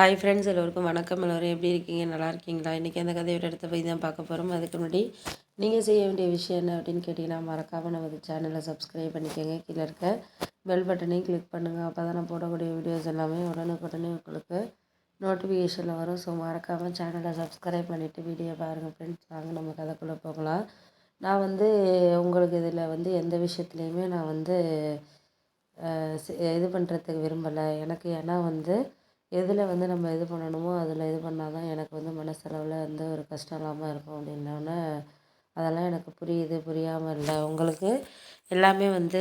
Hi friends எல்லோருக்கும் வணக்கம். எல்லோரும் எப்படி இருக்கீங்க? நல்லா இருக்கீங்களா? இன்றைக்கி அந்த கதையோட இடத்த போய் தான் பார்க்க போகிறோம் அதுக்கு முன்னாடி நீங்கள் செய்ய வேண்டிய விஷயம் என்ன அப்படின்னு கேட்டிங்கன்னா மறக்காமல் நமது சேனலை சப்ஸ்கிரைப் பண்ணிக்கோங்க. கீழே இருக்க பெல் பட்டனையும் கிளிக் பண்ணுங்கள் அப்போ தான் நான் போடக்கூடிய வீடியோஸ் எல்லாமே உடனுக்குடனே உங்களுக்கு நோட்டிஃபிகேஷனில் வரும். ஸோ மறக்காமல் சேனலை சப்ஸ்கிரைப் பண்ணிவிட்டு வீடியோ பாருங்கள் ஃப்ரெண்ட்ஸ் வாங்க நம்ம கதைக்குள்ளே போகலாம். நான் வந்து உங்களுக்கு இதில் வந்து எந்த விஷயத்துலையுமே நான் வந்து இது பண்ணுறதுக்கு விரும்பலை. எனக்கு ஏன்னா வந்து எதில் வந்து நம்ம இது பண்ணணுமோ அதில் இது பண்ணால் தான் எனக்கு வந்து மனசளவில் வந்து ஒரு கஷ்டம் இல்லாமல் இருக்கும் அப்படின்னோடனே அதெல்லாம் எனக்கு புரியுது புரியாமல் இல்லை. உங்களுக்கு எல்லாமே வந்து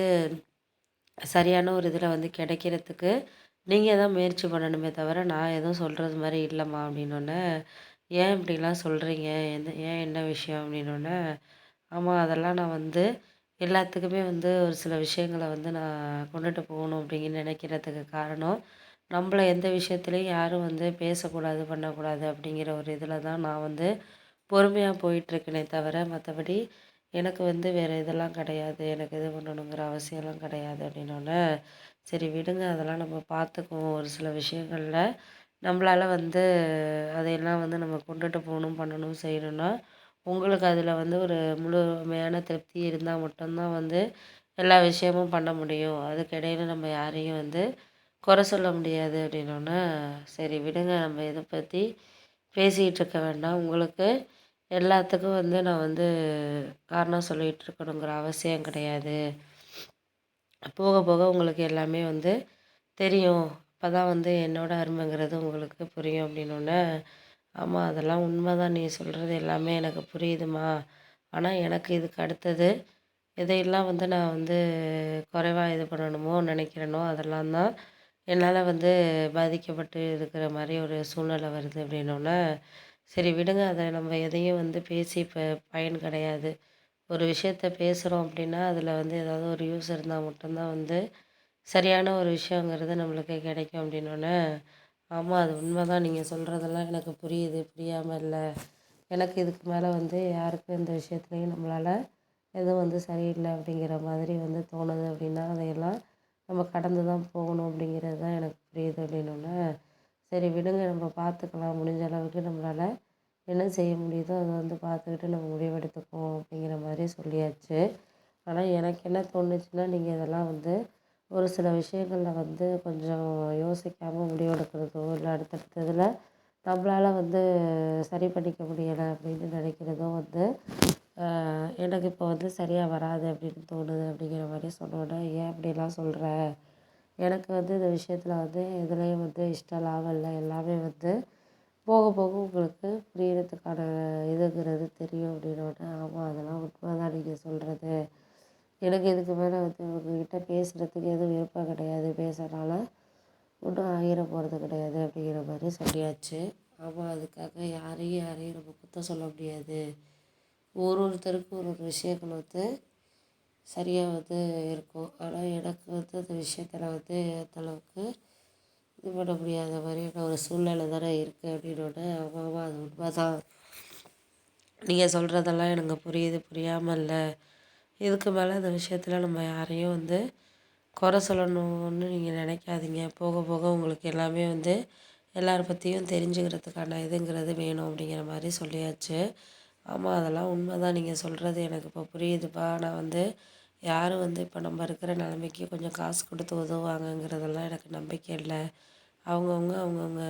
சரியான ஒரு இதில் வந்து கிடைக்கிறதுக்கு நீங்கள் தான் முயற்சி பண்ணணுமே தவிர நான் எதுவும் சொல்கிறது மாதிரி இல்லைம்மா அப்படின்னோடனே ஏன் இப்படிலாம் சொல்கிறீங்க எந்த ஏன் என்ன விஷயம் அப்படின்னோடனே ஆமாம் அதெல்லாம் நான் வந்து எல்லாத்துக்குமே வந்து ஒரு சில விஷயங்களை வந்து நான் கொண்டுட்டு போகணும் அப்படின்னு நினைக்கிறதுக்கு காரணம் நம்மள எந்த விஷயத்துலையும் யாரும் வந்து பேசக்கூடாது பண்ணக்கூடாது அப்படிங்கிற ஒரு இதில் தான் நான் வந்து பொறுமையாக போயிட்டுருக்கேனே தவிர மற்றபடி எனக்கு வந்து வேறு இதெல்லாம் கிடையாது எனக்கு இது பண்ணணுங்கிற அவசியம்லாம் கிடையாது அப்படின்னோடனே சரி விடுங்க அதெல்லாம் நம்ம பார்த்துக்குவோம். ஒரு சில விஷயங்களில் நம்மளால் வந்து அதையெல்லாம் வந்து நம்ம கொண்டுட்டு போகணும் பண்ணணும் செய்யணுன்னா உங்களுக்கு அதில் வந்து ஒரு முழுமையான திருப்தி இருந்தால் மட்டும்தான் வந்து எல்லா விஷயமும் பண்ண முடியும். அதுக்கிடையில் நம்ம யாரையும் வந்து குறை சொல்ல முடியாது அப்படின்னோடனே சரி விடுங்க நம்ம இதை பற்றி பேசிகிட்டு இருக்க வேண்டாம். உங்களுக்கு எல்லாத்துக்கும் வந்து நான் வந்து காரணம் சொல்லிகிட்டு இருக்கணுங்கிற அவசியம் கிடையாது. போக போக உங்களுக்கு எல்லாமே வந்து தெரியும். அப்போ தான் வந்து என்னோடய அருமைங்கிறது உங்களுக்கு புரியும் அப்படின்னோடனே ஆமாம் அதெல்லாம் உண்மை தான் நீ சொல்கிறது எல்லாமே எனக்கு புரியுதுமா. ஆனால் எனக்கு இதுக்கு அடுத்தது எதையெல்லாம் வந்து நான் வந்து குறைவாக இது பண்ணணுமோ நினைக்கிறேனோ அதெல்லாம் தான் என்னால் வந்து பாதிக்கப்பட்டு இருக்கிற மாதிரி ஒரு சூழ்நிலை வருது அப்படின்னோடனே சரி விடுங்க அதை நம்ம எதையும் வந்து பேசி இப்போ பயன் கிடையாது. ஒரு விஷயத்த பேசுகிறோம் அப்படின்னா அதில் வந்து ஏதாவது ஒரு யூஸ் இருந்தால் மட்டும்தான் வந்து சரியான ஒரு விஷயங்கிறது நம்மளுக்கு கிடைக்கும் அப்படின்னோடனே ஆமாம் அது உண்மை தான் நீங்கள் சொல்கிறதெல்லாம் எனக்கு புரியுது புரியாமல் இல்லை. எனக்கு இதுக்கு மேலே வந்து யாருக்கும் இந்த விஷயத்துலையும் நம்மளால் எதுவும் வந்து சரியில்லை அப்படிங்கிற மாதிரி வந்து தோணுது அப்படின்னா அதையெல்லாம் நம்ம கடந்து தான் போகணும் அப்படிங்கிறது தான் எனக்கு புரியுது அப்படின்னோடனே சரி விடுங்க நம்ம பார்த்துக்கலாம். முடிஞ்ச அளவுக்கு நம்மளால் என்ன செய்ய முடியுதோ அதை வந்து பார்த்துக்கிட்டு நம்ம முடிவெடுத்துக்குவோம் அப்படிங்கிற மாதிரி சொல்லியாச்சு. ஆனால் எனக்கு என்ன தோணுச்சுன்னா நீங்கள் இதெல்லாம் வந்து ஒரு சில விஷயங்களில் வந்து கொஞ்சம் யோசிக்காமல் முடிவெடுக்கிறதோ இல்லை அடுத்தடுத்ததில் நம்மளால் வந்து சரி பண்ணிக்க முடியலை அப்படின்னு நினைக்கிறதோ வந்து எனக்கு இப்போ வந்து சரியாக வராது அப்படின்னு தோணுது அப்படிங்கிற மாதிரி சொன்னோன்னே ஏன் அப்படிலாம் சொல்கிற எனக்கு வந்து இந்த விஷயத்தில் வந்து எதுலேயும் வந்து இஷ்டம் லாபம் இல்லை. எல்லாமே வந்து போக போக உங்களுக்கு புரியறதுக்கான இதுங்கிறது தெரியும். அப்படின்னோடனே ஆமாம் அதெல்லாம் உண்மை தான் நீங்கள் சொல்கிறது எனக்கு இதுக்கு மேலே வந்து உங்ககிட்ட பேசுகிறதுக்கு எதுவும் விருப்பம் கிடையாது. பேசுகிறனால ஒன்றும் ஆகிட போகிறது கிடையாது. அப்படிங்கிற மாதிரி சொல்லியாச்சு. ஆமாம் அதுக்காக யாரையும் யாரையும் நம்ம குற்றம் சொல்ல முடியாது. ஒரு ஒருத்தருக்கும் ஒரு ஒரு விஷயங்கள் வந்து சரியாக வந்து இருக்கும். ஆனால் எனக்கு வந்து அந்த விஷயத்தில் வந்து அந்தளவுக்கு இது பண்ண முடியாத மாதிரியான ஒரு சூழ்நிலை தானே இருக்குது அப்படின்னோடனே ஆமாம் அது உண்மை தான் நீங்கள் சொல்கிறதெல்லாம் எனக்கு புரியுது. புரியாமல் இல்லை. இதுக்கு மேலே அந்த விஷயத்தில் நம்ம யாரையும் வந்து குறை சொல்லணும்னு நீங்கள் நினைக்காதீங்க. போக போக உங்களுக்கு எல்லாமே வந்து எல்லாரை பற்றியும் தெரிஞ்சுக்கிறதுக்கான இதுங்கிறது வேணும் அப்படிங்கிற மாதிரி சொல்லியாச்சு. ஆமாம் அதெல்லாம் உண்மை தான் நீங்கள் சொல்கிறது எனக்கு இப்போ புரியுதுப்பா. நான் வந்து யாரும் வந்து இப்போ நம்ம இருக்கிற நிலமைக்கு கொஞ்சம் காசு கொடுத்து உதவுவாங்கங்கிறதெல்லாம் எனக்கு நம்பிக்கை இல்லை. அவங்கவுங்க அவங்கவுங்க